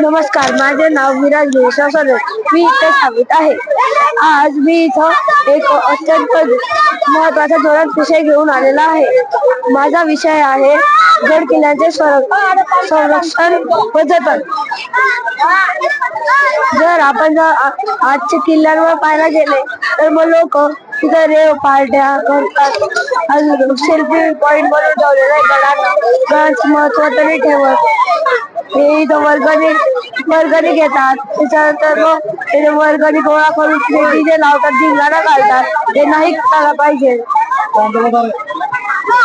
नमस्कार माझे नाव विराज भेसा सर मी इथे सांगत आहे. आज मी इथं एक अत्यंत महत्त्वाचा धोरण विषय घेऊन आलेला आहे. माझा विषय आहे गड किल्ल्यांचे संरक्षण व जतन जर आपण जर आ- आजच्या किल्ल्यांवर पाहायला गेले तर मग लोक तिथं रेव पार्ट्या करतात. अजून सेल्फी पॉईंट बनवून ठेवलेला आहे. गडांना गडांचं महत्त्व तरी ठेवत. हे इथं वर्गणी वर्गणी घेतात. त्याच्यानंतर मग ते वर्गणी गोळा करून जे डीजे लावतात धिंगाणा घालतात. ते नाही करायला पाहिजे.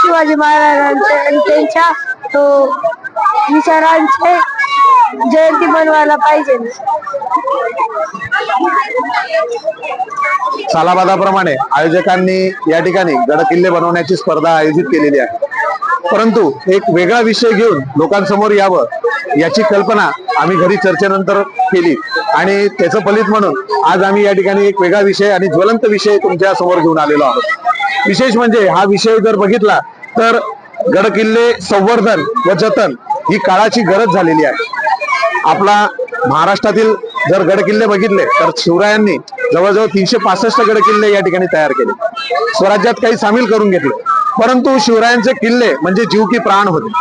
शिवाजी महाराजांचे आणि त्यांच्या तो विचारांचे जयंती बनवायला पाहिजे. सालाबादाप्रमाणे आयोजकांनी या ठिकाणी गड किल्ले बनवण्याची स्पर्धा आयोजित केलेली आहे. परंतु एक वेगळा विषय घेऊन लोकांसमोर यावं याची कल्पना आम्ही घरी चर्चेनंतर केली. आणि त्याचं फलित म्हणून आज आम्ही या ठिकाणी एक वेगळा विषय आणि ज्वलंत विषय तुमच्यासमोर घेऊन आलेलो आहोत. विशेष म्हणजे हा विषय जर बघितला तर गडकिल्ले संवर्धन व जतन ही काळाची गरज झालेली आहे. आपला महाराष्ट्रातील जर गडकिल्ले बघितले तर शिवरायांनी जवळजवळ तीनशे पासष्ट गडकिल्ले या ठिकाणी तयार केले. स्वराज्यात काही सामील करून घेतले. परंतु शिवरायांचे किल्ले म्हणजे जीव की प्राण होते.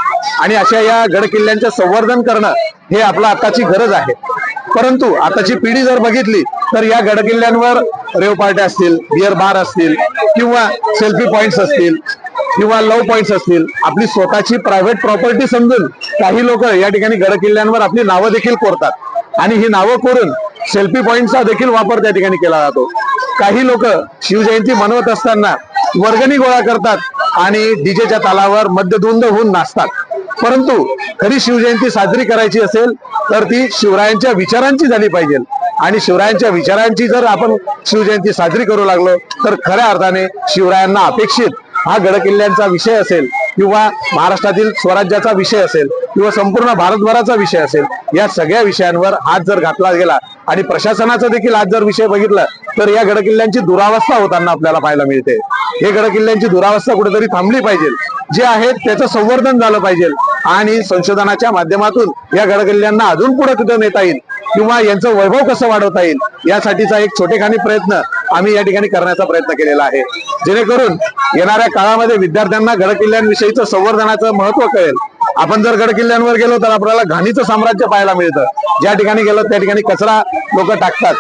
आणि अशा या गडकिल्ल्यांचे संवर्धन करणं हे आपलं आताची गरज आहे. परंतु आताची पिढी जर बघितली तर या गड किल्ल्यांवर रेव पार्ट्या असतील बिअर बार असतील किंवा सेल्फी पॉइंट्स असतील किंवा लव पॉइंट्स असतील आपली स्वतःची प्रायव्हेट प्रॉपर्टी समजून काही लोक या ठिकाणी गड किल्ल्यांवर आपली नावं देखील कोरतात. आणि ही नावं कोरून सेल्फी पॉइंटचा देखील वापर त्या ठिकाणी केला जातो. काही लोक शिवजयंती मनवत असताना वर्गणी गोळा करतात आणि डीजेच्या तालावर मध्यधुंद होऊन नाचतात. परंतु खरी शिवजयंती साजरी करायची असेल तर ती शिवरायांच्या विचारांची झाली पाहिजे. आणि शिवरायांच्या विचारांची जर आपण शिवजयंती साजरी करू लागलो तर खऱ्या अर्थाने शिवरायांना अपेक्षित हा गडकिल्ल्यांचा विषय असेल किंवा महाराष्ट्रातील स्वराज्याचा विषय असेल किंवा संपूर्ण भारतभराचा विषय असेल या सगळ्या विषयांवर हात जर घातला गेला आणि प्रशासनाचा देखील आज जर विषय बघितला तर या गडकिल्ल्यांची दुरावस्था होताना आपल्याला पाहायला मिळते. हे गडकिल्ल्यांची दुरावस्था कुठेतरी थांबली पाहिजे. जे आहेत त्याचं संवर्धन झालं पाहिजे. आणि संशोधनाच्या माध्यमातून या गडकिल्ल्यांना अजून पुढे कुठं नेता येईल. किंवा यांचं वैभव कसं वाढवता येईल यासाठीचा एक छोटेखानी प्रयत्न आम्ही या ठिकाणी करण्याचा प्रयत्न केलेला आहे. जेणेकरून येणाऱ्या काळामध्ये विद्यार्थ्यांना गडकिल्ल्यांविषयीचं संवर्धनाचं महत्त्व कळेल. आपण जर गडकिल्ल्यांवर गेलो तर आपल्याला घाणीचं साम्राज्य पाहायला मिळतं. ज्या ठिकाणी गेलो त्या ठिकाणी कचरा लोक टाकतात.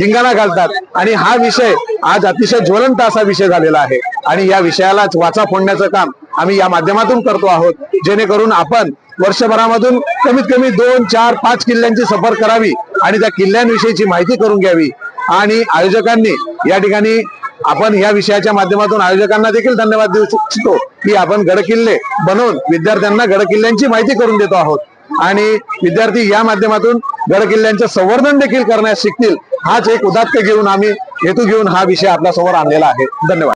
धिंगाणा घालतात. आणि हा विषय आज अतिशय ज्वलंत असा विषय झालेला आहे. आणि या विषयालाच वाचा फोडण्याचं काम आम्ही या माध्यमातून करतो आहोत. जेणेकरून आपण वर्षभरामधून कमीत कमी दोन चार पाच किल्ल्यांची सफर करावी आणि त्या किल्ल्यांविषयीची माहिती करून घ्यावी. आणि आयोजकांनी या ठिकाणी आपण या विषयाच्या माध्यमातून आयोजकांना देखील धन्यवाद देऊ इच्छितो की आपण गडकिल्ले बनवून विद्यार्थ्यांना गडकिल्ल्यांची माहिती करून देतो आहोत. आणि विद्यार्थी या माध्यमातून गडकिल्ल्यांचं संवर्धन देखील करण्यास शिकतील. हाच एक उदात्त घेऊन आम्ही हेतू घेऊन हा विषय आपल्यासमोर आणलेला आहे. धन्यवाद.